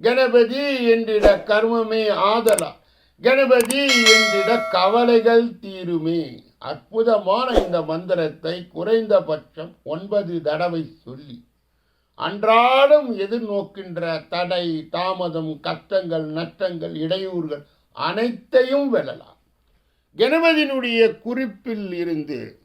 கணபதி என்றிட கர்மமே ஆதலா. கணபதி என்றிட கவலைகள் தீருமே. அற்புதமான இந்த மந்திரத்தை குறைந்தபட்சம் ஒன்பது தடவை சொல்லி அன்றாடம் எதிர்நோக்கின்ற தடை தாமதம் கஷ்டங்கள் நஷ்டங்கள் இடையூறுகள் அனைத்தையும் வெல்லலாம். கணபதியினுடைய குறிப்பில் இருந்து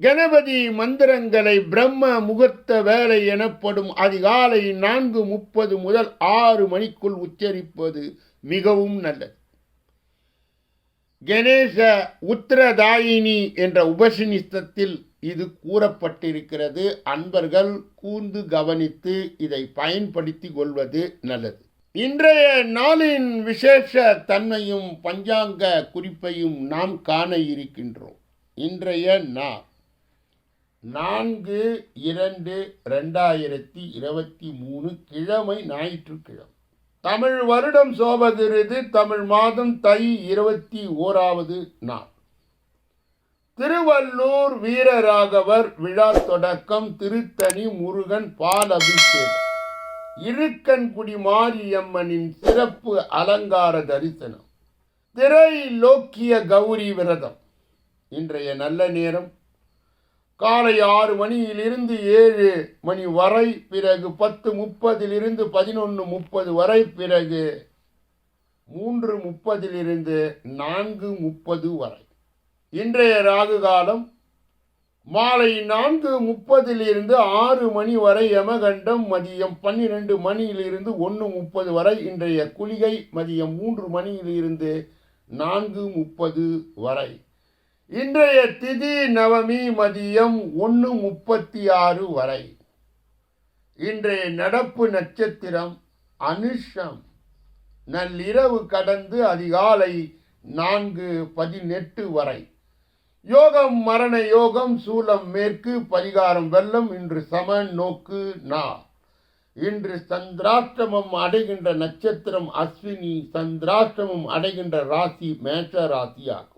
கணபதி மந்திரங்களை பிரம்ம முகூர்த்த வேலை எனப்படும் அதிகாலை நான்கு முப்பது முதல் ஆறு மணிக்குள் உச்சரிப்பது மிகவும் நல்லது. கணேச உத்திரதாயினி என்ற உபசினிஸ்தத்தில் இது கூறப்பட்டிருக்கிறது. அன்பர்கள் கூர்ந்து கவனித்து இதை பயன்படுத்தி கொள்வது நல்லது. இன்றைய நாளின் விசேஷ தன்மையும் பஞ்சாங்க குறிப்பையும் நாம் காண இருக்கின்றோம். இன்றைய நாள் நான்கு இரண்டு ரெண்டாயிரத்தி இருபத்தி மூணு கிழமை ஞாயிற்றுக்கிழமை. தமிழ் வருடம் சோபதிருது தமிழ் மாதம் தை இருபத்தி ஓராவது நாள். திருவள்ளூர் வீரராகவர் விழா தொடக்கம் திருத்தணி முருகன் பால் அபிஷேகம். இருக்கன்குடி மாரியம்மனின் சிறப்பு அலங்கார தரிசனம். திரை லோக்கிய கௌரி விரதம். இன்றைய நல்ல நேரம். காலை ஆறு மணியிலிருந்து ஏழு மணி வரை பிறகு பத்து முப்பதிலிருந்து பதினொன்று முப்பது வரை பிறகு மூன்று முப்பதிலிருந்து நான்கு முப்பது வரை. இன்றைய ராகு காலம் மாலை நான்கு முப்பதிலிருந்து ஆறு மணி வரை யமகண்டம் மதியம் பன்னிரெண்டு மணியிலிருந்து ஒன்று முப்பது வரை இன்றைய குளிகை மதியம் மூன்று மணியிலிருந்து நான்கு முப்பது வரை. இன்றைய திதி நவமி மதியம் ஒன்று முப்பத்தி ஆறு வரை. இன்றைய நடப்பு நட்சத்திரம் அனுஷம். நள்ளிரவு கடந்து அதிகாலை நான்கு பதினெட்டு வரை. யோகம் மரண யோகம் சூலம் மேற்கு பரிகாரம் வெள்ளம் இன்று சம நோக்கு நா. இன்று சந்திராஷ்டமம் அடைகின்ற நட்சத்திரம் அஸ்வினி சந்திராஷ்டமம் அடைகின்ற ராசி மேஷ ராசியாகும்.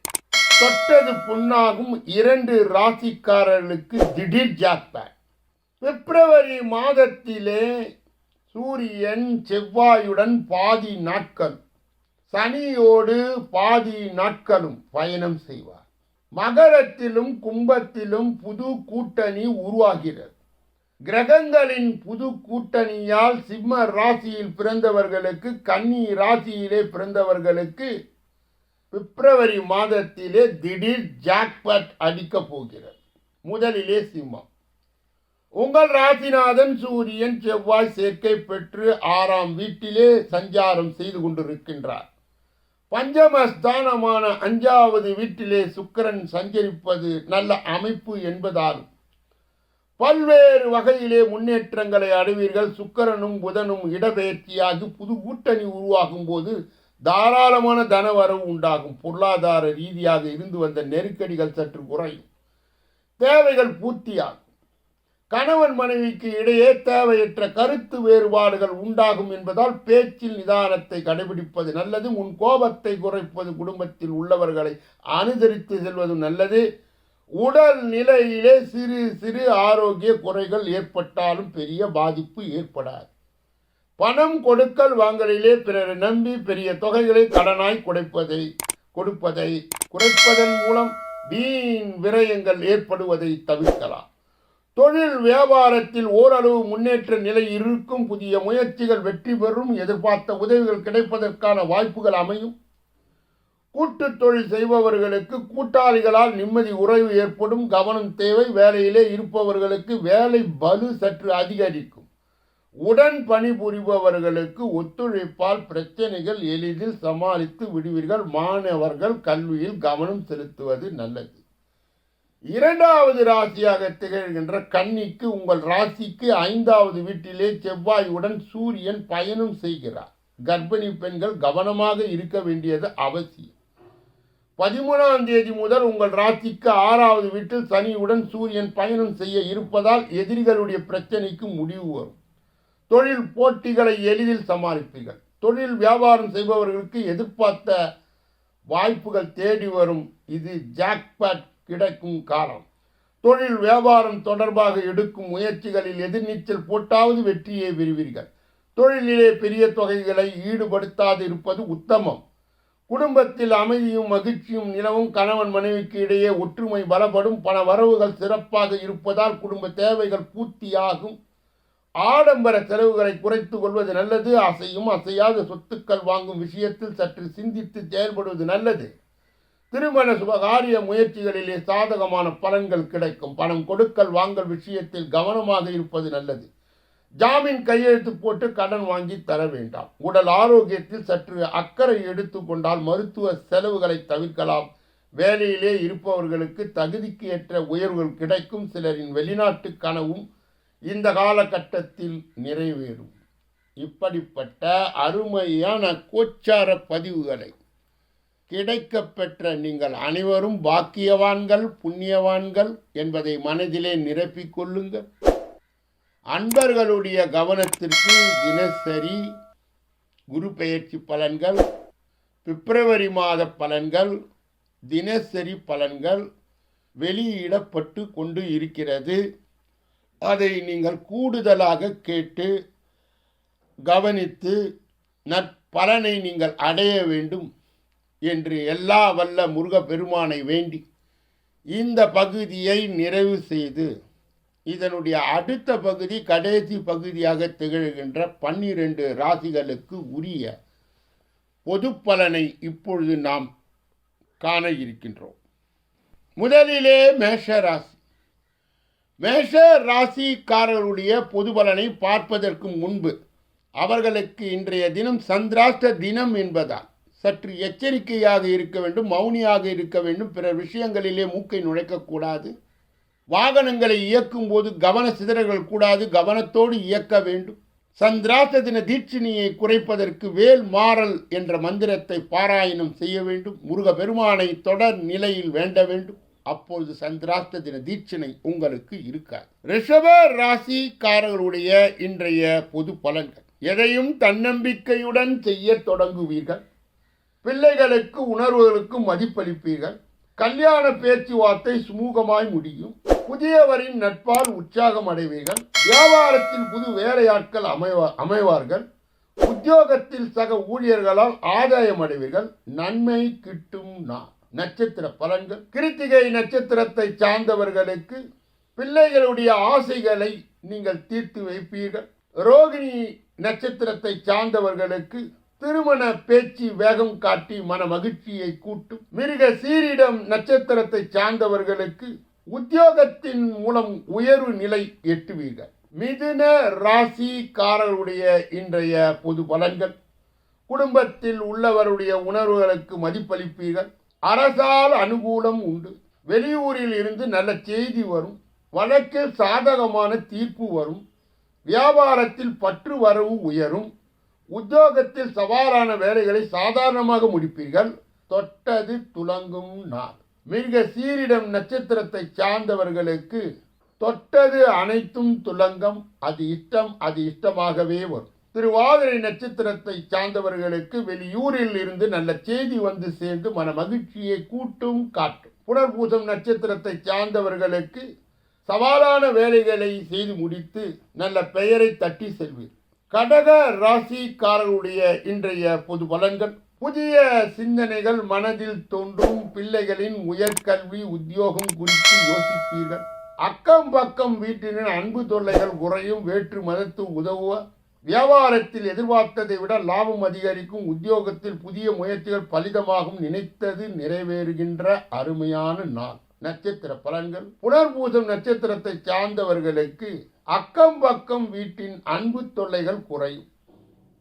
தொட்டது புண்ணாகும் இரண்டு ராசிக்காரர்களுக்கு திடீர் ஜாக்பேட் பிப்ரவரி மாதத்திலே சூரியன் செவ்வாயுடன் பாதி நாட்கள் சனியோடு பாதி நாட்களும் பயணம் செய்வார். மகரத்திலும் கும்பத்திலும் புது கூட்டணி உருவாகிறது. கிரகங்களின் புது கூட்டணியால் சிம்ம ராசியில் பிறந்தவர்களுக்கு கன்னி ராசியிலே பிறந்தவர்களுக்கு பிப்ரவரி மாதத்திலே திடீர் ஜாக்பாட் அடிக்கப் போகிறது. முதலிலே சிம்மம். உங்கள் ராசிநாதன் சூரியன் செவ்வாய் சேர்க்கை பெற்று ஆறாம் வீட்டிலே சஞ்சாரம் செய்து கொண்டிருக்கின்றார். பஞ்சமஸ்தானமான அஞ்சாவது வீட்டிலே சுக்கிரன் சஞ்சரிப்பது நல்ல அமைப்பு என்பதால் பல்வேறு வகையிலே முன்னேற்றங்களை அடைவீர்கள். சுக்கரனும் புதனும் இடப்பெயர்ச்சியாகி புது கூட்டணி உருவாகும் போது தாராளமான தனவரவு உண்டாகும். பொருளாதார ரீதியாக இருந்து வந்த நெருக்கடிகள் சற்று குறையும். தேவைகள் பூர்த்தியாகும். கணவன் மனைவிக்கு இடையே தேவையற்ற கருத்து வேறுபாடுகள் உண்டாகும் என்பதால் பேச்சில் நிதானத்தை கடைபிடிப்பது நல்லது உன் கோபத்தை குறைப்பது குடும்பத்தில் உள்ளவர்களை அனுசரித்து செல்வது நல்லது. உடல் நிலையிலே சிறு சிறு ஆரோக்கிய குறைகள் ஏற்பட்டாலும் பெரிய பாதிப்பு ஏற்படாது. பணம் கொடுக்கல் வாங்கலிலே பிறரை நம்பி பெரிய தொகைகளை கடனாய் கொடுப்பதை கொடுப்பதை குறைப்பதன் மூலம் வீண் விரயங்கள் ஏற்படுவதை தவிர்க்கலாம். தொழில் வியாபாரத்தில் ஓரளவு முன்னேற்ற நிலை இருக்கும் புதிய முயற்சிகள் வெற்றி பெறும் எதிர்பார்த்த உதவிகள் கிடைப்பதற்கான வாய்ப்புகள் அமையும். கூட்டுத் தொழில் செய்பவர்களுக்கு கூட்டாளிகளால் நிம்மதி உறவு ஏற்படும் கவனம் தேவை வேலையிலே இருப்பவர்களுக்கு வேலை பலு சற்று அதிகரிக்கும். உடன் பணிபுரிபவர்களுக்கு ஒத்துழைப்பால் பிரச்சனைகள் எளிதில் சமாளித்து விடுவீர்கள். மாணவர்கள் கல்வியில் கவனம் செலுத்துவது நல்லது. இரண்டாவது ராசியாக திகழ்கின்ற கன்னிக்கு உங்கள் ராசிக்கு ஐந்தாவது வீட்டிலே செவ்வாயுடன் சூரியன் பயணம் செய்கிறார். கர்ப்பிணி பெண்கள் கவனமாக இருக்க வேண்டியது அவசியம். பதிமூணாம் தேதி முதல் உங்கள் ராசிக்கு ஆறாவது வீட்டில் சனியுடன் சூரியன் பயணம் செய்ய இருப்பதால் எதிரிகளுடைய பிரச்சனைக்கு முடிவு வரும். தொழில் போட்டிகளை எளிதில் சமாளிப்பீர்கள். தொழில் வியாபாரம் செய்பவர்களுக்கு எதிர்பார்த்த வாய்ப்புகள் தேடி வரும். இது ஜாக்பேட் கிடைக்கும் காலம். தொழில் வியாபாரம் தொடர்பாக எடுக்கும் முயற்சிகளில் எதிர்நீச்சல் போட்டாவது வெற்றியை பெறுவீர்கள். தொழிலிலே பெரிய தொகைகளை ஈடுபடுத்தாது இருப்பது உத்தமம். குடும்பத்தில் அமைதியும் மகிழ்ச்சியும் நிலவும் கணவன் மனைவிக்கு இடையே ஒற்றுமை பலப்படும். பண வரவுகள் சிறப்பாக இருப்பதால் குடும்ப தேவைகள் பூர்த்தியாகும். ஆடம்பர செலவுகளை குறைத்து கொள்வது நல்லது அசையும் அசையாத சொத்துக்கள் வாங்கும் விஷயத்தில் சற்று சிந்தித்து செயல்படுவது நல்லது. திருமண சுபகாரிய முயற்சிகளிலே சாதகமான பலன்கள் கிடைக்கும். பணம் கொடுக்கல் வாங்கல் விஷயத்தில் கவனமாக இருப்பது நல்லது. ஜாமீன் கையெழுத்து போட்டு கடன் வாங்கி தர வேண்டாம். உடல் ஆரோக்கியத்தில் சற்று அக்கறை எடுத்துக்கொண்டால் மருத்துவ செலவுகளை தவிர்க்கலாம். வேலையிலே இருப்பவர்களுக்கு தகுதிக்கு ஏற்ற உயர்வுகள் கிடைக்கும். சிலரின் வெளிநாட்டு கனவும் இந்த காலகட்டத்தில் நிறைவேறும். இப்படிப்பட்ட அருமையான கோச்சார பதிவுகளை கிடைக்கப்பெற்ற நீங்கள் அனைவரும் பாக்கியவான்கள் புண்ணியவான்கள் என்பதை மனதிலே நிரப்பிக் கொள்ளுங்கள். அன்பர்களுடைய கவனத்திற்கு தினசரி குரு பெயர்ச்சி பலன்கள் பிப்ரவரி மாத பலன்கள் தினசரி பலன்கள் வெளியிடப்பட்டு கொண்டு இருக்கிறது. அதை நீங்கள் கூடுதலாக கேட்டு கவனித்து நற்பலனை நீங்கள் அடைய வேண்டும் என்று எல்லா வல்ல முருகப்பெருமானை வேண்டி இந்த பகுதியை நிறைவு செய்து இதனுடைய அடுத்த பகுதி கடைசி பகுதியாக திகழ்கின்ற பன்னிரண்டு ராசிகளுக்கு உரிய பொது பலனை இப்பொழுது நாம் காண இருக்கின்றோம். முதலிலே மேஷராசி. மேஷ ராசிக்காரர்களுடைய பொது பலனை பார்ப்பதற்கு முன்பு அவர்களுக்கு இன்றைய தினம் சந்திராஷ்ட தினம் என்பதால் சற்று எச்சரிக்கையாக இருக்க வேண்டும் மௌனியாக இருக்க வேண்டும். பிற விஷயங்களிலே மூக்கை நுழைக்கக்கூடாது. வாகனங்களை இயக்கும் போது கவன சிதறல்கள் கூடாது கவனத்தோடு இயக்க வேண்டும். சந்திராஷ்ட தின தீட்சிணியை குறைப்பதற்கு வேல் மாறல் என்ற மந்திரத்தை பாராயணம் செய்ய வேண்டும். முருக பெருமானை தொடர் நிலையில் வேண்ட வேண்டும். அப்பொழுது சந்திராஷ்ட தின தீட்சணை உங்களுக்கு இருக்காது. ரிஷப ராசிக்காரர்களுடைய இன்றைய பொது பலன்கள். எதையும் தன்னம்பிக்கையுடன் செய்ய தொடங்குவீர்கள். பிள்ளைகளுக்கு உணர்வுகளுக்கு மதிப்பளிப்பீர்கள். கல்யாண பேச்சுவார்த்தை சுமூகமாய் முடியும். புதியவரின் நட்பால் உற்சாகம் அடைவீர்கள். வியாபாரத்தில் புது வேலையாட்கள் அமைவா அமைவார்கள். உத்தியோகத்தில் சக ஊழியர்களால் ஆதாயம் அடைவீர்கள். நன்மை கிட்டும் நான் நட்சத்திர பலன்கள். கிருத்திகை நட்சத்திரத்தை சார்ந்தவர்களுக்கு பிள்ளைகளுடைய ஆசைகளை நீங்கள் தீர்த்து வைப்பீர்கள். ரோகிணி நட்சத்திரத்தை சார்ந்தவர்களுக்கு திருமண பேச்சு வேகம் காட்டி மன மகிழ்ச்சியை கூட்டும். மிருக சீரிடம் நட்சத்திரத்தை சார்ந்தவர்களுக்கு உத்தியோகத்தின் மூலம் உயர்வு நிலை எட்டுவீர்கள். மிதுன ராசிக்காரருடைய இன்றைய பொது பலன்கள். குடும்பத்தில் உள்ளவருடைய உணர்வுகளுக்கு மதிப்பளிப்பீர்கள். அரசால் அனுகூலம் உண்டு. வெளியூரில் இருந்து நல்ல செய்தி வரும். வழக்கில் சாதகமான தீர்ப்பு வரும். வியாபாரத்தில் பற்று வரவு உயரும். உத்தியோகத்தில் சவாலான வேலைகளை சாதாரணமாக முடிப்பீர்கள். தொட்டது துலங்கும் நாள். மிக சீரிடம் நட்சத்திரத்தை சார்ந்தவர்களுக்கு தொட்டது அனைத்தும் துலங்கம். அது இஷ்டம் அது இஷ்டமாகவே வரும். திருவாதிரை நட்சத்திரத்தை சார்ந்தவர்களுக்கு வெளியூரில் இருந்து நல்ல செய்தி வந்து சேர்ந்து மன மகிழ்ச்சியை கூட்டும் காட்டும். புனர்பூசம் நட்சத்திரத்தை சார்ந்தவர்களுக்கு சவாலான வேலைகளை செய்து முடித்து நல்ல பெயரை தட்டி செல்வீர். கடக ராசிக்காரர்களுடைய இன்றைய பொது பலன்கள். புதிய சிந்தனைகள் மனதில் தோன்றும் பிள்ளைகளின் உயர்கல்வி உத்தியோகம் குறித்து யோசிப்பீர்கள். அக்கம் பக்கம் வீட்டினர் அன்பு தொல்லைகள் குறையும் வேற்று மதத்து உதவுவ வியாபாரத்தில் எதிர்பார்த்ததை விட லாபம் அதிகரிக்கும் உத்தியோகத்தில் புதிய முயற்சிகள் பலிதமாகும் நினைத்தது நிறைவேறுகின்ற அருமையான நாள். நட்சத்திர பலன்கள். புனர்பூசம் நட்சத்திரத்தை சார்ந்தவர்களுக்கு அக்கம் பக்கம் வீட்டின் அன்பு தொல்லைகள் குறையும்.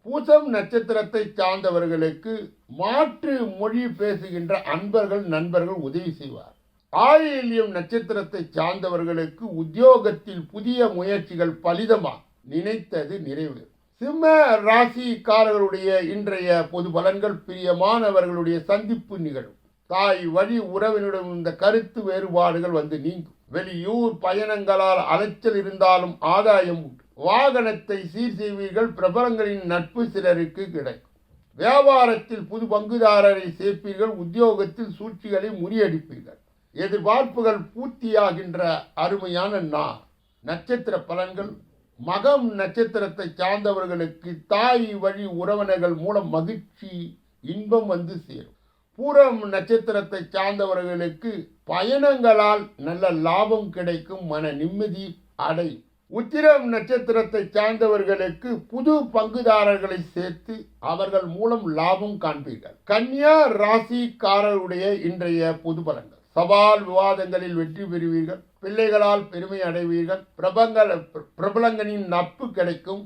பூசம் நட்சத்திரத்தை சார்ந்தவர்களுக்கு மாற்று மொழி பேசுகின்ற அன்பர்கள் நண்பர்கள் உதவி செய்வார். ஆயில்யம் நட்சத்திரத்தை சார்ந்தவர்களுக்கு உத்தியோகத்தில் புதிய முயற்சிகள் பலிதமா நினைத்தது நிறைவு சிம்ம ராசிக்காரர்களுடைய இன்றைய பொது பலன்கள் பிரியமானவர்களுடைய சந்திப்பு நிகழும். தாய் வழி உறவினிடம் இந்த கருத்து வேறுபாடுகள் வந்து நீங்கும். வெளியூர் பயணங்களால் அலைச்சல் இருந்தாலும் ஆதாயம் உண்டு. வாகனத்தை சீர் செய்வீர்கள் பிரபலங்களின் நட்பு சிலருக்கு கிடைக்கும். வியாபாரத்தில் புது பங்குதாரரை சேர்ப்பீர்கள் உத்தியோகத்தில் சூழ்ச்சிகளை முறியடிப்பீர்கள். எதிர்பார்ப்புகள் பூர்த்தியாகின்ற அருமையான நா நட்சத்திர பலன்கள் மகம் நட்சத்திரத்தை சார்ந்தவர்களுக்கு தாய் வழி உறவினர்கள் மூலம் மகிழ்ச்சி இன்பம் வந்து சேரும். பூரம் நட்சத்திரத்தை சார்ந்தவர்களுக்கு பயணங்களால் நல்ல லாபம் கிடைக்கும் மன நிம்மதி அடை உத்திரம் நட்சத்திரத்தை சார்ந்தவர்களுக்கு புது பங்குதாரர்களை சேர்த்து அவர்கள் மூலம் லாபம் காண்பீர்கள். கன்னியா ராசிக்காரருடைய இன்றைய பொது பலன்கள். சவால் விவாதங்களில் வெற்றி பெறுவீர்கள். பிள்ளைகளால் பெருமை அடைவீர்கள். பிரபங்கள் பிரபலங்களின் நட்பு கிடைக்கும்.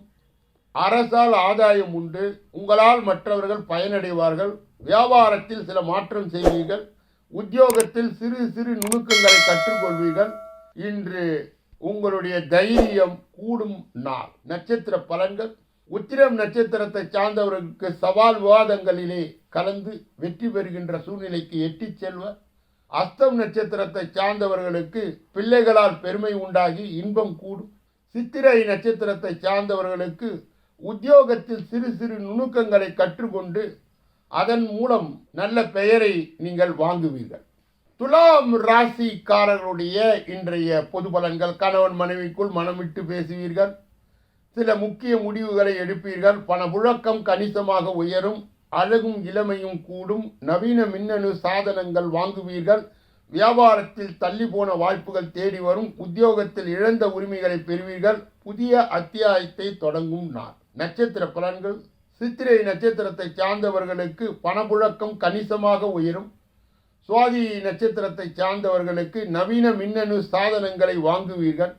அரசால் ஆதாயம் உண்டு. உங்களால் மற்றவர்கள் பயனடைவார்கள். வியாபாரத்தில் சில மாற்றம் செய்வீர்கள். உத்தியோகத்தில் சிறு சிறு நுணுக்கங்களை கற்றுக்கொள்வீர்கள். இன்று உங்களுடைய தைரியம் கூடும் நாள். நட்சத்திர பலன்கள். உத்திரம் நட்சத்திரத்தை சார்ந்தவர்களுக்கு சவால் விவாதங்களிலே கலந்து வெற்றி பெறுகின்ற சூழ்நிலைக்கு எட்டிச் செல்வர் அஸ்தம் நட்சத்திரத்தை சார்ந்தவர்களுக்கு பிள்ளைகளால் பெருமை உண்டாகி இன்பம் கூடும். சித்திரை நட்சத்திரத்தை சார்ந்தவர்களுக்கு உத்தியோகத்தில் சிறு சிறு நுணுக்கங்களை கற்றுக்கொண்டு அதன் மூலம் நல்ல பெயரை நீங்கள் வாங்குவீர்கள். துலாம் ராசிக்காரர்களுடைய இன்றைய பொது பலன்கள் கணவன் மனைவிக்குள் மனமிட்டு பேசுவீர்கள். சில முக்கிய முடிவுகளை எடுப்பீர்கள். பணப்புழக்கம் கணிசமாக உயரும். அழகும் இளமையும் கூடும். நவீன மின்னணு சாதனங்கள் வாங்குவீர்கள். வியாபாரத்தில் தள்ளி போன வாய்ப்புகள் தேடி வரும். உத்தியோகத்தில் இழந்த உரிமைகளை பெறுவீர்கள். புதிய அத்தியாயத்தை தொடங்கும் நாள். நட்சத்திர பலன்கள். சித்திரை நட்சத்திரத்தை சார்ந்தவர்களுக்கு பணப்புழக்கம் கணிசமாக உயரும். சுவாதி நட்சத்திரத்தை சார்ந்தவர்களுக்கு நவீன மின்னணு சாதனங்களை வாங்குவீர்கள்.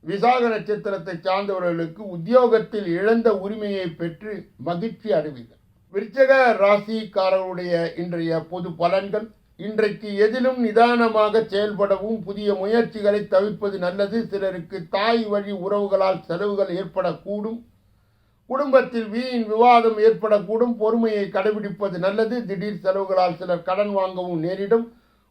விசாக நட்சத்திரத்தை சார்ந்தவர்களுக்கு உத்தியோகத்தில் இழந்த உரிமையை பெற்று மகிழ்ச்சி அடைவீர்கள். விருச்சக ராசிக்காரர்களுடைய இன்றைய பொது பலன்கள் இன்றைக்கு எதிலும் நிதானமாக செயல்படவும் புதிய முயற்சிகளை தவிர்ப்பது நல்லது. சிலருக்கு தாய் வழி உறவுகளால் செலவுகள் ஏற்படக்கூடும். குடும்பத்தில் வீண் விவாதம் ஏற்படக்கூடும். பொறுமையை கடைபிடிப்பது நல்லது. திடீர் செலவுகளால் சிலர் கடன் வாங்கவும் நேரிடும்.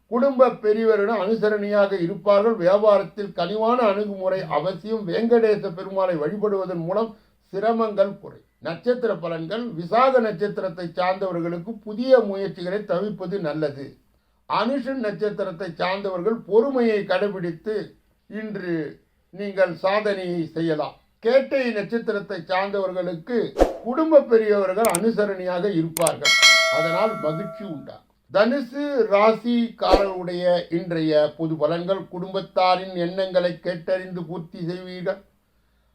குடும்ப பெரியவரிடம் அனுசரணையாக இருப்பார்கள். வியாபாரத்தில் கனிவான அணுகுமுறை அவசியம். வெங்கடேச பெருமாளை வழிபடுவதன் மூலம் சிரமங்கள் குறையும். நட்சத்திர பலன்கள் விசாக நட்சத்திரத்தை சார்ந்தவர்களுக்கு புதிய முயற்சிகளை தவிர்ப்பது நல்லது. அனுஷன் நட்சத்திரத்தை சார்ந்தவர்கள் பொறுமையை கடைபிடித்து இன்று நீங்கள் சாதனையை செய்யலாம். கேட்டை நட்சத்திரத்தை சார்ந்தவர்களுக்கு குடும்ப பெரியவர்கள் அனுசரணையாக இருப்பார்கள். அதனால் மகிழ்ச்சி உண்டாகும் தனுசு ராசிக்காரருடைய இன்றைய பொது பலன்கள் குடும்பத்தாரின் எண்ணங்களை கேட்டறிந்து பூர்த்தி செய்வீர்கள்.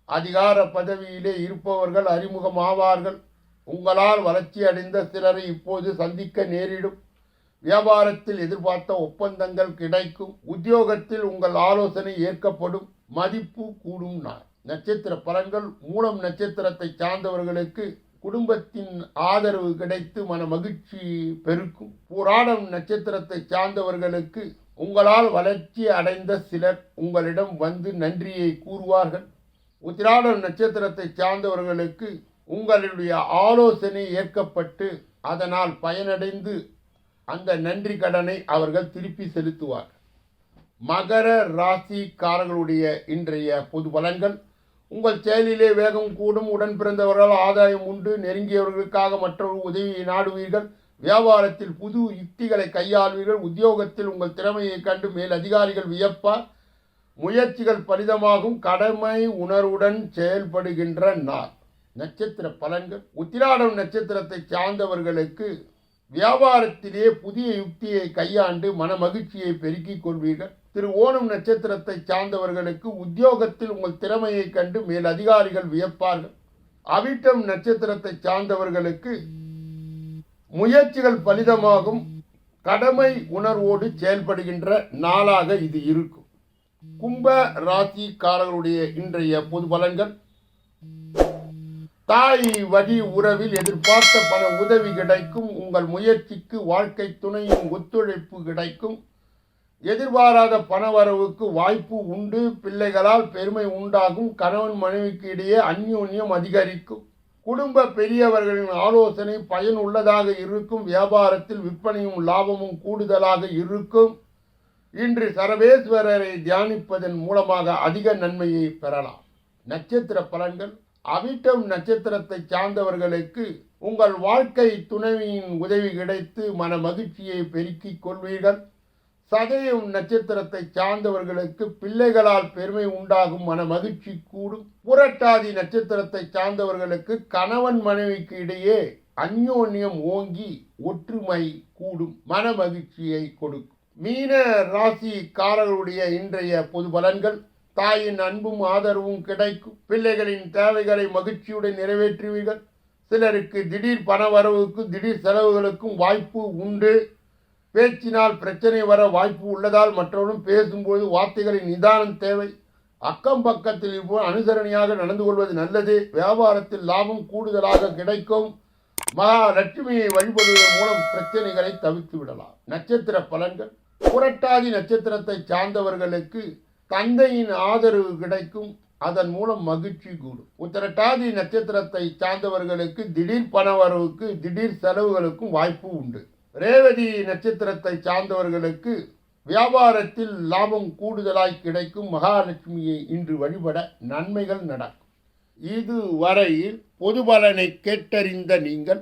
அதிகார பதவியிலே இருப்பவர்கள் அறிமுகமாவார்கள். உங்களால் வளர்ச்சி அடைந்த சிலரை இப்போது சந்திக்க நேரிடும். வியாபாரத்தில் எதிர்பார்த்த ஒப்பந்தங்கள் கிடைக்கும். உத்தியோகத்தில் உங்கள் ஆலோசனை ஏற்கப்படும். மதிப்பு கூடும் நாள். நட்சத்திர பலன்கள் மூலம் நட்சத்திரத்தை சார்ந்தவர்களுக்கு குடும்பத்தின் ஆதரவு கிடைத்து மன மகிழ்ச்சி பெருக்கும். புராணம் நட்சத்திரத்தை சார்ந்தவர்களுக்கு உங்களால் வளர்ச்சி அடைந்த சிலர் உங்களிடம் வந்து நன்றியை கூறுவார்கள். உத்திராட நட்சத்திரத்தை சார்ந்தவர்களுக்கு உங்களுடைய ஆலோசனை ஏற்கப்பட்டு அதனால் பயனடைந்து அந்த நன்றி கடனை அவர்கள் திருப்பி செலுத்துவார் மகர ராசிக்காரர்களுடைய இன்றைய பொது பலன்கள் உங்கள் செயலிலே வேகம் கூடும் உடன் பிறந்தவர்கள் ஆதாயம் உண்டு நெருங்கியவர்களுக்காக மற்றொரு உதவியை நாடுவீர்கள் வியாபாரத்தில் புது யுக்திகளை கையாள்வீர்கள் உத்தியோகத்தில் உங்கள் திறமையை கண்டு மேல் அதிகாரிகள் வியப்பார் முயற்சிகள் பலிதமாகும் கடமை உணர்வுடன் செயல்படுகின்ற நாள். நட்சத்திர பலன்கள். உத்திராடம் நட்சத்திரத்தை சார்ந்தவர்களுக்கு வியாபாரத்திலே புதிய யுக்தியை கையாண்டு மன மகிழ்ச்சியை பெருக்கிக் கொள்வீர்கள். திரு ஓணம் நட்சத்திரத்தை சார்ந்தவர்களுக்கு உத்தியோகத்தில் உங்கள் திறமையை கண்டு மேல் அதிகாரிகள் வியப்பார்கள். அவிட்டம் நட்சத்திரத்தை சார்ந்தவர்களுக்கு முயற்சிகள் பலிதமாகும். கடமை உணர்வோடு செயல்படுகின்ற நாளாக இது இருக்கும். கும்ப ராசிக்காரர்களுடைய இன்றைய பொது பலன்கள். தாய் வழி உறவில் எதிர்பார்த்த பல உதவி கிடைக்கும். உங்கள் முயற்சிக்கு வாழ்க்கை துணையும் ஒத்துழைப்பு கிடைக்கும். எதிர்பாராத பணவரவுக்கு வாய்ப்பு உண்டு. பிள்ளைகளால் பெருமை உண்டாகும். கணவன் மனைவிக்கு இடையே அந்யோன்யம் அதிகரிக்கும். குடும்ப பெரியவர்களின் ஆலோசனை பயனுள்ளதாக இருக்கும். வியாபாரத்தில் விற்பனையும் லாபமும் கூடுதலாக இருக்கும். இன்று சரவேஸ்வரரை தியானிப்பதன் மூலமாக அதிக நன்மையை பெறலாம். நட்சத்திர பலன்கள் அவிட்டம் நட்சத்திரத்தை சார்ந்தவர்களுக்கு உங்கள் வாழ்க்கை துணைவியின் உதவி கிடைத்து மன மகிழ்ச்சியை பெருக்கிக் கொள்வீர்கள். சதயம் நட்சத்திரத்தை சார்ந்தவர்களுக்கு பிள்ளைகளால் பெருமை உண்டாகும் மன மகிழ்ச்சி கூடும். புரட்டாதி நட்சத்திரத்தை சார்ந்தவர்களுக்கு கணவன் மனைவிக்கு இடையே அந்யோன்யம் ஓங்கி ஒற்றுமை கூடும் மன மகிழ்ச்சியை கொடுக்கும். மீன ராசிக்காரர்களுடைய இன்றைய பொது பலன்கள் தாயின் அன்பும் ஆதரவும் கிடைக்கும். பிள்ளைகளின் தேவைகளை மகிழ்ச்சியுடன் நிறைவேற்றுவீர்கள். சிலருக்கு திடீர் பண வரவுக்கும் திடீர் செலவுகளுக்கும் வாய்ப்பு உண்டு. பேச்சினால் பிரச்சனை வர வாய்ப்பு உள்ளதால் மற்றவரும் பேசும்போது வார்த்தைகளின் நிதானம் தேவை. அக்கம் பக்கத்தில் இப்போ அனுசரணையாக நடந்து கொள்வது நல்லது. வியாபாரத்தில் லாபம் கூடுதலாக கிடைக்கும். மகாலட்சுமியை வழிபடுவதன் மூலம் பிரச்சனைகளை தவிர்த்து விடலாம். நட்சத்திர பலன்கள். புரட்டாதி நட்சத்திரத்தை சார்ந்தவர்களுக்கு தந்தையின் ஆதரவு கிடைக்கும். அதன் மூலம் மகிழ்ச்சி கூடும். உத்திரட்டாதி நட்சத்திரத்தை சார்ந்தவர்களுக்கு திடீர் பணவரவுக்கு திடீர் செலவுகளுக்கும் வாய்ப்பு உண்டு. ரேவதி நட்சத்திரத்தை சார்ந்தவர்களுக்கு வியாபாரத்தில் லாபம் கூடுதலாய் கிடைக்கும். மகாலட்சுமியை இன்று வழிபட நன்மைகள் நடக்கும். இதுவரையில் பொது பலனை கேட்டறிந்த நீங்கள்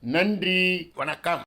நன்றி. வணக்கம்.